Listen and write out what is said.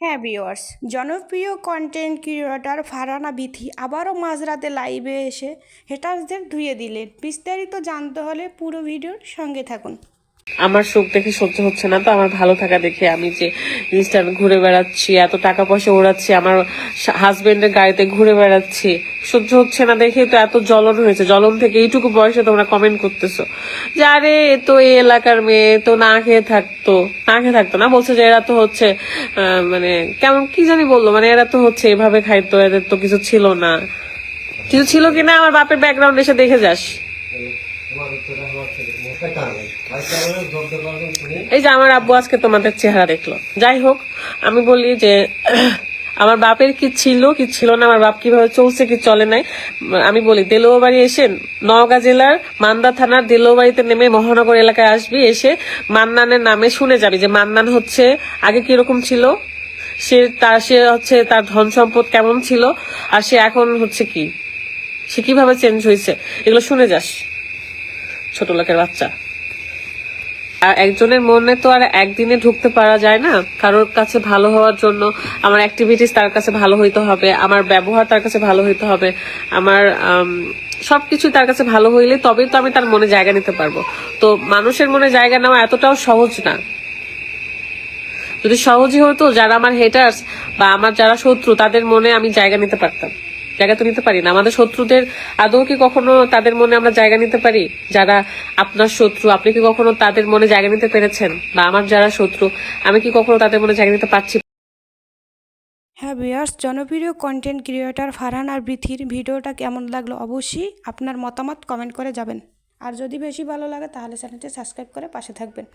হ্যাঁ ভিওয়ার্স জনপ্রিয় content creator ফারানা Bithi আবারও মাঝরাতে লাইভে এসে হেটার্সদের ধুয়ে দিলেন। বিস্তারিত জানতে হলে পুরো ভিডিওর সঙ্গে থাকুন। আমার সুখ দেখে সহ্য হচ্ছে না, তো আমার ভালো থাকা দেখে আমি যে জিনিসটা ঘুরে বেড়াচ্ছি, এত টাকা পয়সা ওড়াচ্ছি আমার হাজবেন্ডের গাড়িতে ঘুরে বেড়াচ্ছি, সহ্য হচ্ছে না দেখে তো এত জ্বলন হয়েছে। জ্বলন থেকে এইটুকু বয়সে তোমরা কমেন্ট করতেছো। যে আরে, তো এই এলাকার মেয়ে তো না খেয়ে থাকতো, না খেয়ে থাকতো না, বলছে যে এরা তো হচ্ছে মানে কেমন কি জানি বলল মানে এরা তো হচ্ছে এভাবে খাইতো, এদের তো কিছু ছিল না। কিছু ছিল কিনা? আমার বাপের ব্যাকগ্রাউন্ড এসে দেখে যাস। এই যে আমার আব্বু আজকে তোমাদের চেহারা দেখল। যাই হোক, আমি বলি যে, আমার বাপের কি ছিল কি ছিল না, আমার বাপ কীভাবে চলছে, কি চলে নাই, আমি বলি দেলোবাড়ি এসে নওগাঁ জেলার মান্দা থানার দেলোবাড়িতে নেমে মহানগর এলাকায় আসবি, এসে মান্নানের নামে শুনে যাবি যে মান্নান হচ্ছে, আগে কীরকম ছিল? সে তার, সে হচ্ছে তার ধন সম্পদ কেমন ছিল? আর সে এখন হচ্ছে কি? সে কীভাবে চেঞ্জ হয়েছে? এগুলো শুনে যাস। ছোট লোকের বাচ্চা। আর একজনের মনে তো আর একদিনে ঢুকতে পারা যায় না। কারোর কাছে ভালো হওয়ার জন্য আমার অ্যাক্টিভিটিস তার কাছে ভালো হইতে হবে আমার ব্যবহার তার কাছে ভালো হইতে হবে আমার আম, সবকিছু তার কাছে ভালো হইলে তবেই তো আমি তার মনে জায়গা নিতে পারব। তো মানুষের মনে জায়গা নেওয়া এতটাও সহজ না। যদি সহজই হতো যারা আমার হেটার্স বা আমার যারা শত্রু তাদের মনে আমি জায়গা নিতে পারতাম। জায়গা তো নিতে পারি না। আমাদের শত্রুদের আদৌ কি কখনো তাদের মনে আমরা জায়গা নিতে পারি? যারা আপনার শত্রু, আপনি কি কখনো তাদের মনে জায়গা নিতে পেরেছেন? বা আমার যারা শত্রু, আমি কি কখনো তাদের মনে জায়গা নিতে পারছি? হ্যাঁ ভিওয়ার্স জনপ্রিয় কন্টেন্ট ক্রিয়েটর ফারহান আর বৃথির ভিডিওটা কেমন লাগল অবশ্যই আপনার মতামত কমেন্ট করে যাবেন। আর যদি বেশি ভালো লাগে তাহলে চ্যানেলটি সাবস্ক্রাইব করে পাশে থাকবেন।